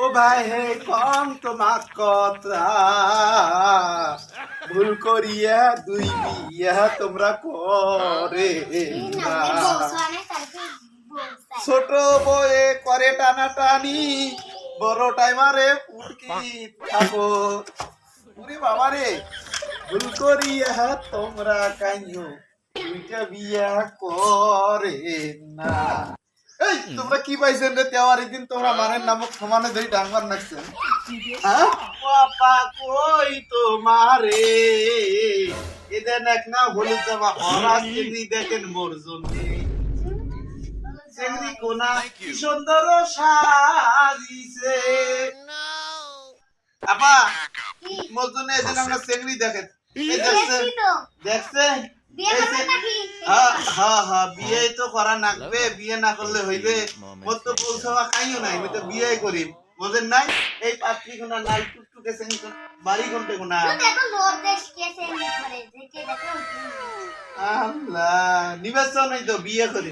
ও ভাই, হে কম তোমার কথা। ভুল করিয়া দুই বিয়া তোমরা করে ছোট বয়ে করে টানা টানি বড় টাইমারে পুটকি থাকো ওরে বাবা রে, ভুল করিয়া তোমরা কাইও দুইটা বিয়া করে না। এই তোমরা কি পাইছেন রে? তেওয়ারি দিন তোমরা মানের নামক সমানে ধরি ডাঙ্গার নাচছেন হ্যাঁ? পাপা কই তোমারে? এদের এক না হলুদ জামা হরা চিংড়ি দেখেন মোর জন্য চিংড়ি কোনা কি সুন্দর সাজিছে। আপা মোর জন্য এদিন আমরা চিংড়ি দেখেন এই যে- হ্যাঁ হ্যাঁ হ্যাঁ। বিয়ে তো করা লাগবে বিয়ে না করলে হইবে। মোর তো পৌঁছাওয়া খাইও নাই আমি তো বিয়ে করি। বোঝেন নাই? এই পাত্রী কোনা নাই টুকটুকে সেন বাড়ি ঘন্টে কোনা আল্লাহ নিবেশ নাই তো বিয়ে করি।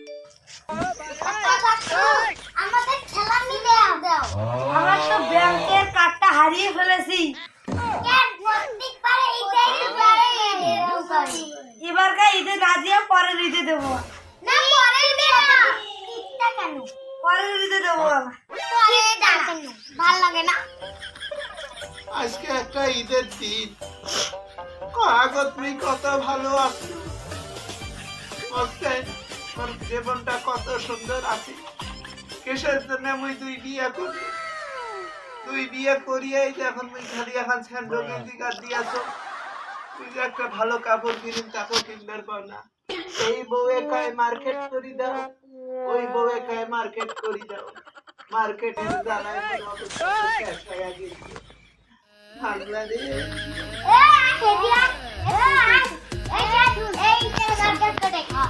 আমাদের খেলা মিলে দাও। আমার তো ব্যাংকের কার্ডটা হারিয়ে ফেলেছি। কেন এইটাই এবার কা ঈদে না দিয়ে পরের ঈদে দেবো। না পরে দে না। টিকটা কেন? পরের ঈদে দেবো পরে কেন ভালো লাগে না। আজকে একটা ঈদের দিন। কাগজ তুমি কত ভালো আছো? আজকে তোর জীবনটা কত সুন্দর আছে। কিসের জন্য মুই তুই বিয়ে করি? তুই বিয়ে করিয়াই এখন মুই খালি এখন স্যান্ডো গেঞ্জি কাট দিয়াছো তুই একটা ভালো কাপড় কিনিম কাপড় কিনবার পাও না। এই বউয়ে কায় মার্কেট করি দাও ওই বউয়ে কায় মার্কেট করি দাও। মার্কেটে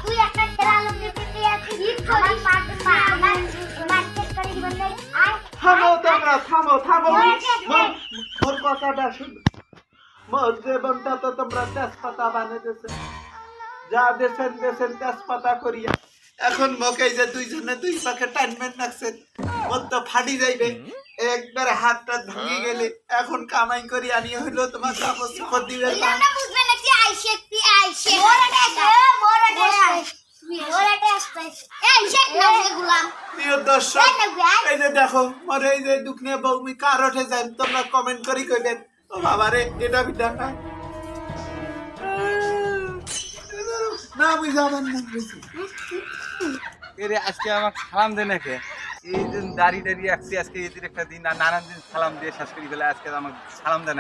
তুই একটা খেলা লোকে পেতে আছিস আমার মার্কেট মার্কেট করে জীবন থামো তোমরা থামো থামো। কথাটা শুনো। মোর জীবনটা তো তোমরা তেজপাতা বানিয়ে দিয়েছে। যা দেশেন দেশেন তেজপাতা করিয়া। এখন মোকে যে দুইজনে দুই পাখে টাইনমেন্ট রাখছেন মোর তো ফাটি যাইবে। একবার হাতটা ভাঙি গেলে এখন কামাই করি আনি হইল তোমার কাপড় চাপড় দিবে। দর্শক এই যে দেখো মোর এই যে দুঃখনে বউমি কার ওঠে যান তোমরা কমেন্ট করি কইবেন। ও বাবা রে এটা বিটা না। যাবেন না আজকে আমার সালাম দে নাকি? এই দিন দাড়ি দাড়ি আসছি আজকে ঈদের একটা দিন, আর নানান দিন সালাম দিয়ে শেষ গেলে আজকে আমার সালাম দে